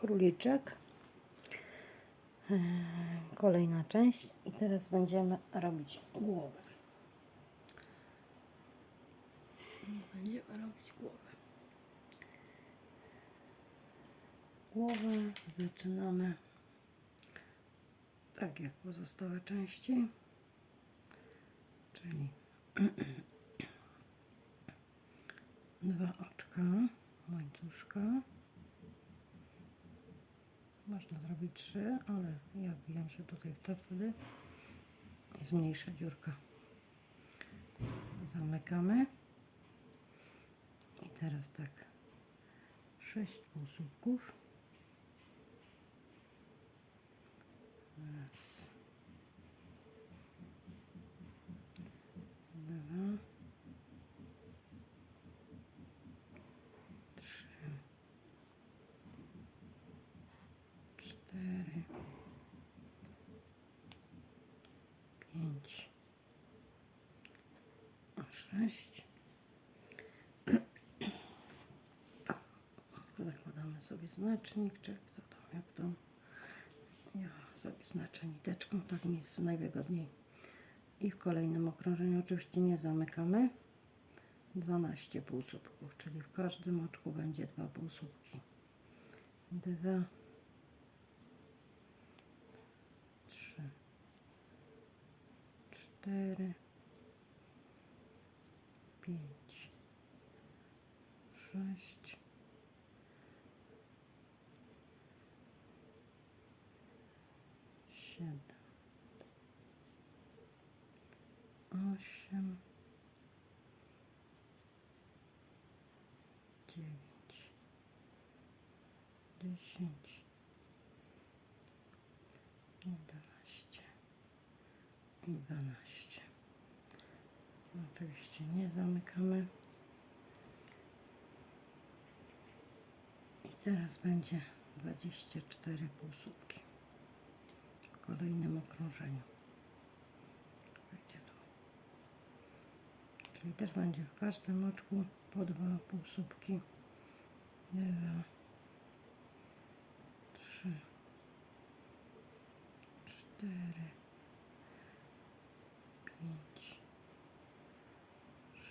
króliczek. Eee, Kolejna część i teraz będziemy robić głowę. Będziemy robić głowę. Głowę zaczynamy tak jak pozostałe części, czyli 3, ale ja wbijam się tutaj w to wtedy jest mniejsza dziurka. Zamykamy. I teraz tak 6 półsłupków. Raz. Sześć. Zakładamy sobie znacznik, czy kto tam, jak tam. Ja sobie znaczę niteczką, tak mi jest najwygodniej. I w kolejnym okrążeniu oczywiście nie zamykamy. 12 półsłupków, czyli w każdym oczku będzie dwa półsłupki. Dwa, trzy, cztery, pięć, sześć, siedem, osiem, dziewięć, dziesięć, jedenaście i dwanaście. Oczywiście nie zamykamy. I teraz będzie 24 półsłupki w kolejnym okrążeniu. Czyli też będzie w każdym oczku po dwa półsłupki. Dwa, trzy, cztery, pięć,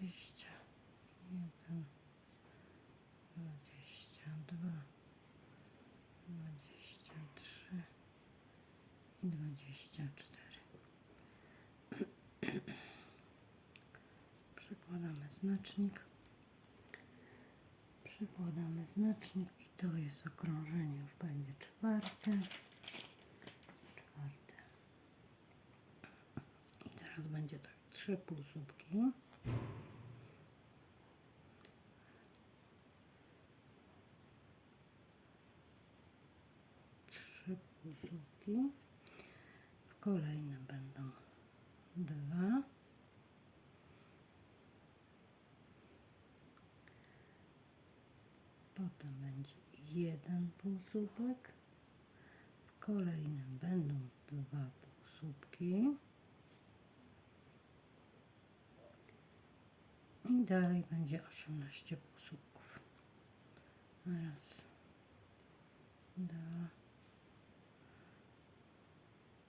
dwadzieścia jeden, dwadzieścia dwa, dwadzieścia trzy i dwadzieścia cztery. Przykładamy znacznik. Przykładamy znacznik i to jest okrążenie, już będzie czwarte. Czwarte. I teraz będzie tak, trzy półsłupki. Trzy półsłupki. W kolejnym będą dwa. Potem będzie jeden półsłupek. W kolejnym będą dwa półsłupki. I dalej będzie 18 półsłupków. Raz, dwa,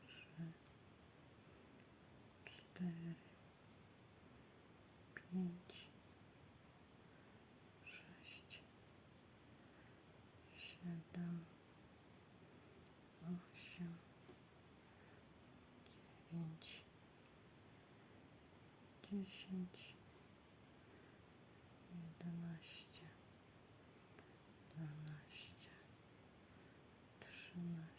trzy, cztery, pięć, sześć, siedem, osiem, dziewięć, dziesięć, jedenaście, dwanaście, trzynaście,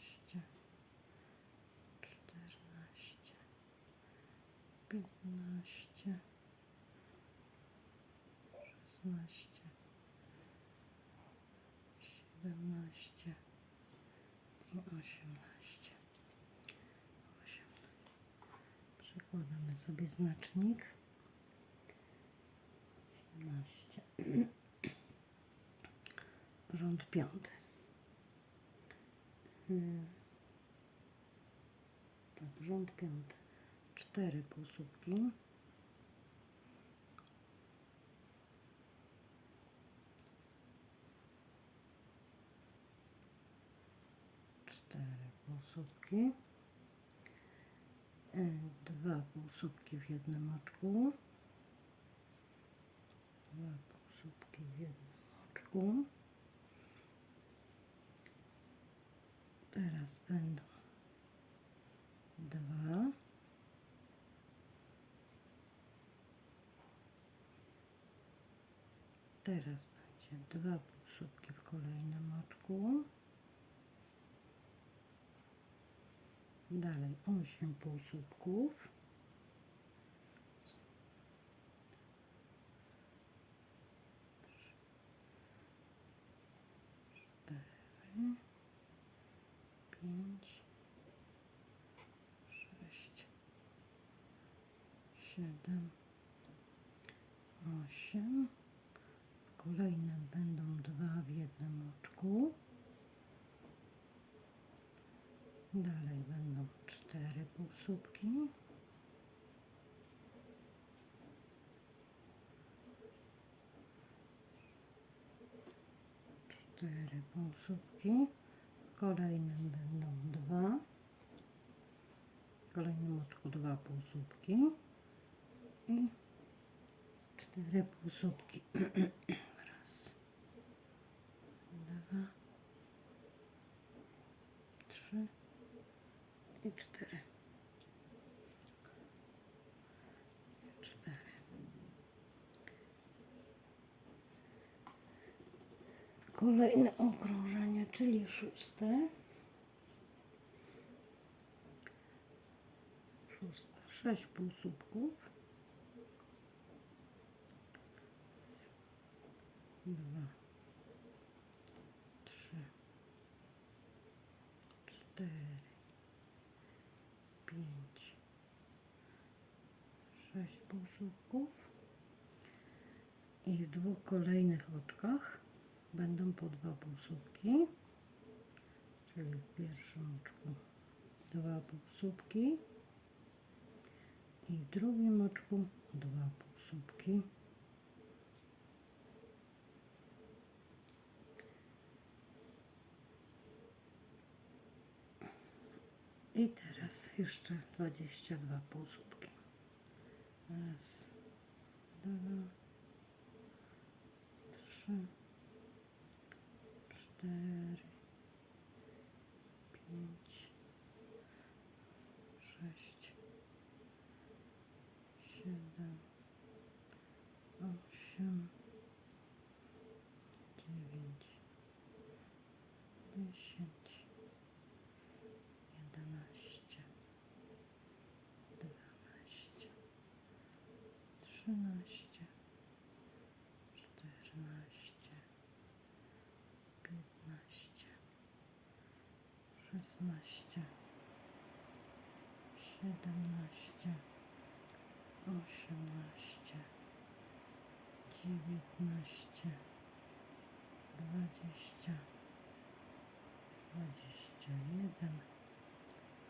i 18. 18. Przekładamy sobie znacznik. 17. Rząd piąty. Hmm. Tak, rząd piąty. Cztery półsłupki. Cztery półsłupki. E, Dwa półsłupki w jednym oczku. Dwa półsłupki w jednym oczku. Teraz będą dwa. Teraz będzie dwa półsłupki w kolejnym oczku. Dalej osiem półsłupków. Cztery, pięć, sześć, siedem, osiem. Kolejne będą dwa w jednym oczku. Dalej będą cztery półsłupki. Cztery półsłupki. Kolejnym będą dwa. W kolejnym oczku dwa półsłupki. I cztery półsłupki. Raz, dwa, trzy i cztery. Cztery. Kolejne okrążenie, czyli szóste. Szóste. Sześć półsłupków. Dwa. Trzy. Cztery. Pięć. I w dwóch kolejnych oczkach będą po dwa półsłupki. Czyli w pierwszym oczku dwa półsłupki. I w drugim oczku dwa półsłupki. I teraz jeszcze 22 półsłupki. Raz, dwa, trzy, cztery, pięć, sześć, siedem, osiem, dziewięć, dziesięć, jedenaście, dwanaście, trzynaście, czternaście, piętnaście, szesnaście, siedemnaście, osiemnaście, dziewiętnaście, dwadzieścia, dwadzieścia jeden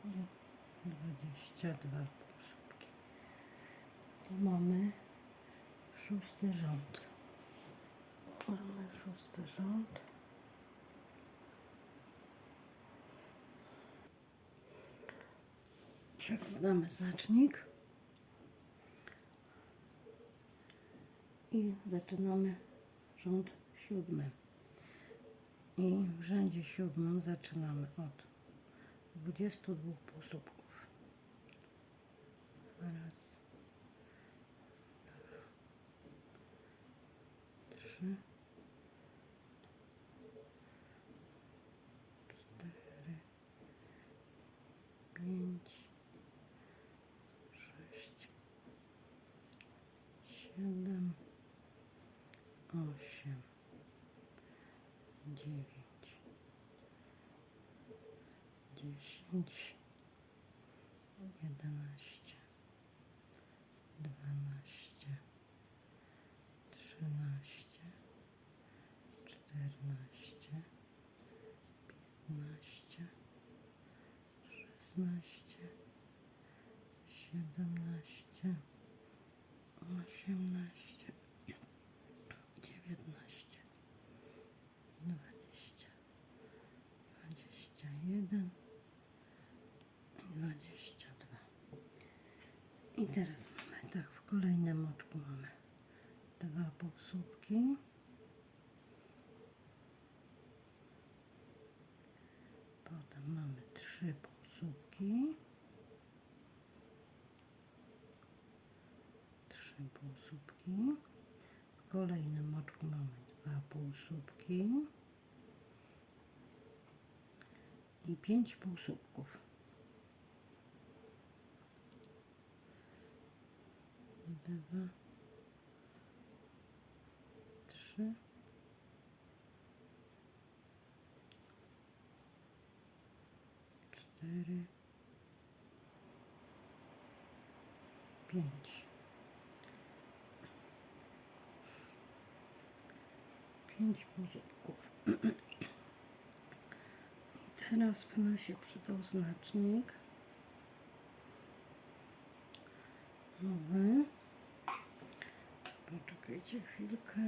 i dwadzieścia dwa. Tu mamy szósty rząd. Mamy szósty rząd. Przekładamy znacznik i zaczynamy rząd siódmy. I w rzędzie siódmym zaczynamy od 22 półsłupków. Raz, dwa, trzy, cztery, pięć, sześć, siedem, osiem, dziewięć, dziesięć, jedenaście, dwanaście, trzynaście, czternaście, piętnaście, szesnaście, siedemnaście, osiemnaście, dziewiętnaście, dwadzieścia, dwadzieścia jeden, dwadzieścia dwa. I teraz mamy tak, w kolejnym oczku mamy dwa półsłupki. Potem mamy trzy półsłupki. Trzy półsłupki. W kolejnym oczku mamy dwa półsłupki. I pięć półsłupków. Dwa. Trzy. cztery, pięć. Pięć. I teraz będę się przydał znacznik. Nowy. Poczekajcie chwilkę.